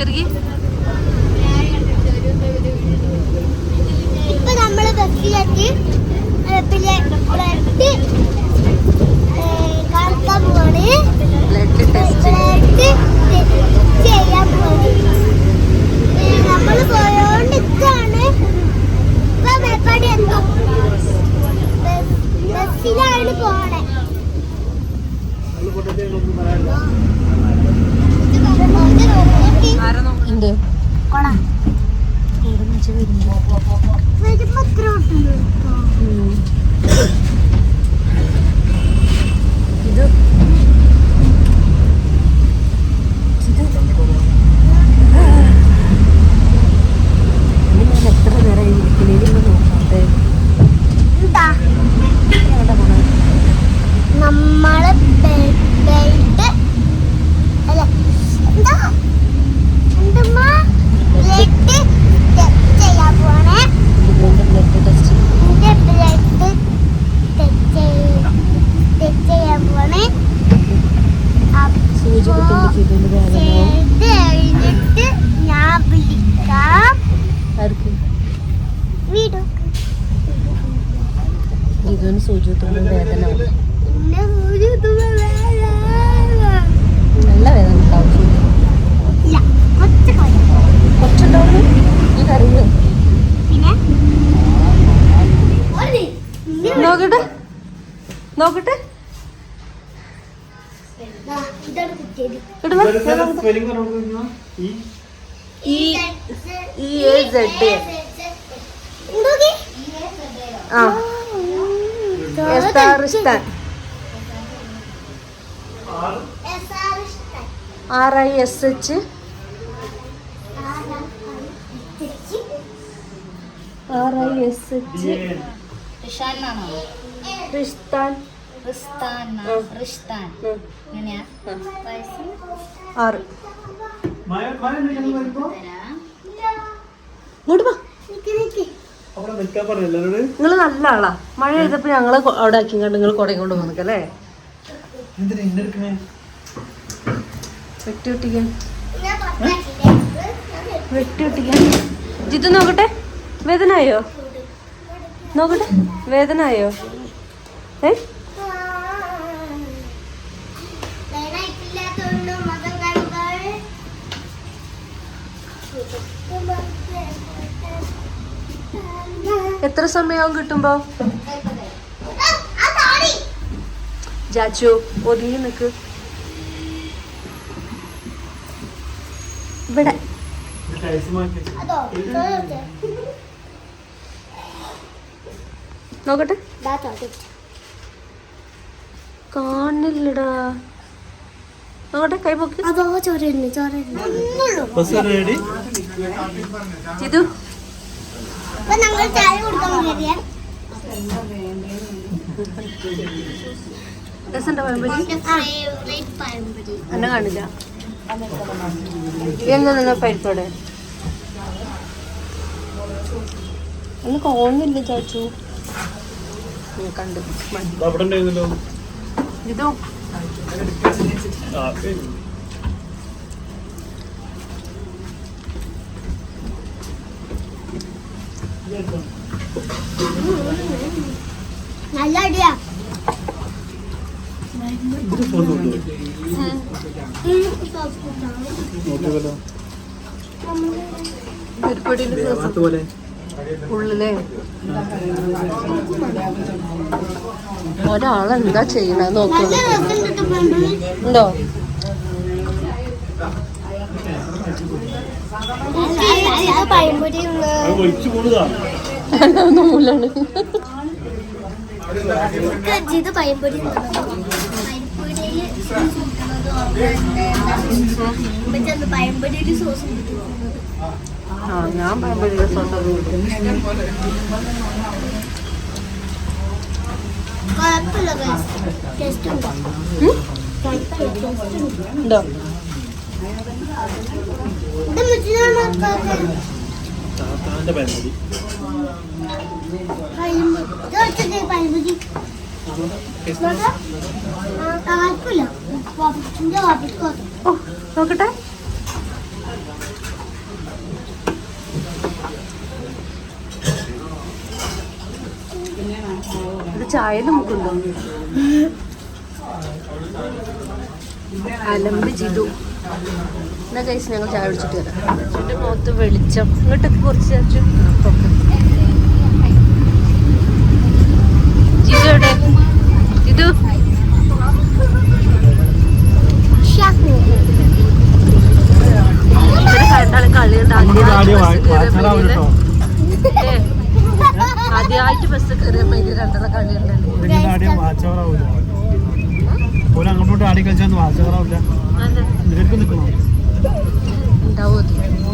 കരുകി ഇപ്പൊ നമ്മൾ ബസ്സിലെത്തി പിന്നെ ബ്ലഡ് കാണിക്കാൻ പോവാണ്. ബ്ലഡ് ടെസ്റ്റ് ചെയ്യാൻ പോവാണ്. ഏ, നമ്മൾ പോയോണ്ടിരിക്കാണ്. ഇപ്പൊ മേപ്പാടി എത്തും ബസ്സിലാണ് പോണേ വരുമ്പോ. എത്ര ഓട്ടുണ്ടോ ഇത് ഞാൻ എത്ര നേരം ഇരിക്കണേലും നോക്കാത്തെ എന്താ എവിടെ പോണേ നമ്മൾ ബെൽറ്റ് അല്ല എന്താ എന്തുമ്മ ബ്ലഡ് ചെയ്യാൻ പോണേ ഇതിന്റെ ബ്ലഡ് ടെസ്റ്റ് എന്റെ ബ്ലഡ് ചെയ്യാൻ പോണേ സൂചി അപ്പോ കുത്തുമ്പോൾ ഇതിന്റെ വേദനയാവും ചെയ്ത് കഴിഞ്ഞിട്ട് ഞാൻ വിളിക്കാം ആർക്ക് വീടും. ഇതിന് സൂചി കുത്തുമ്പോൾ വേദന. ഇതും. നല്ല വേദന ഉണ്ടാവും സൂചി ഇല്ല കൊച്ചു കളി കുറച്ചുണ്ടാവുള്ളൂ ഈ കറിയോ നോക്കട്ടെ. നോക്കട്ടെ. ഇടുവാ ഈ? ഈ എ സെഡ്? ആ. S R I S H. R I S H. റിസ്താൻ ആറ്. ഇങ്ങോട്ട് വാ. നിങ്ങൾ നല്ല ആളാ. മഴ ചെയ്തപ്പോ ഞങ്ങൾ അവിടെ ആക്കി കണ്ട് നിങ്ങൾ കൊടയും കൊണ്ട് വെട്ടി ഒട്ടിക്കാൻ. വെട്ടി ഒട്ടിക്കാൻ. ജിത്തു നോക്കട്ടെ. വേദനയോ? നോക്കട്ടെ. വേദനയോ? ഏ? എത്ര സമയമാവും കിട്ടുമ്പോ ആ, ആ താടി. ജാച്ചു ഒതുങ്ങി നിക്ക് ഇവിടെ. നോക്കട്ടെ. കാണില്ലടാ നോക്കട്ടെ കൈ പൊക്കി അതോ ചോര ചോര അപ്പൊ ഞങ്ങൾ ചായ കൊടുക്കാൻ എന്നെ കാണില്ല. എന്താ നിന്ന പരിപ്പോടെ ഒന്ന് കോണില്ല ചാച്ചു? കണ്ടു. ഇതോ ആ ശരി. നല്ല അടിയാ. ഇത് നോക്കിയല്ലോ. സോസ് പോലെ. ഉള്ളിലേ. ഒരാളെന്താ ചെയ്യണ നല്ല നൂലാണ് ഇത് പഴംപൊരി പഴംപൊരിയിൽ സോസ് ആ ഞാൻ പഴംപൊടിയുടെ സോസ് കുഴപ്പമില്ല ടേസ്റ്റ് ഉണ്ട്? താത്താന്റെ പരമ്പതി നോക്കട്ടെ. ഇത് ചായ നമുക്കുണ്ടോ അലമ്പ് ചെയ്തു എന്നാ കഴിച്ച് ഞങ്ങൾ ചായ കുടിച്ചിട്ട് വരാം. മുഖത്ത് വെളിച്ചം. ഇങ്ങോട്ടൊക്കെ കുറച്ച് ചാച്ചു ജിതു എവിടെ? ജിതു ആദ്യമായിട്ട് ബസ് കയറിയ പേര് രണ്ടെണ്ണം കളിയുണ്ടല്ലോ ഓല അങ്ങോട്ടോട്ട് ആടിക്കളിച്ചാന്ന് കളിച്ചാൽ വാർച്ചകറാവില്ല നിനക്ക് നിൽക്കണോ ഉണ്ടാവുമോ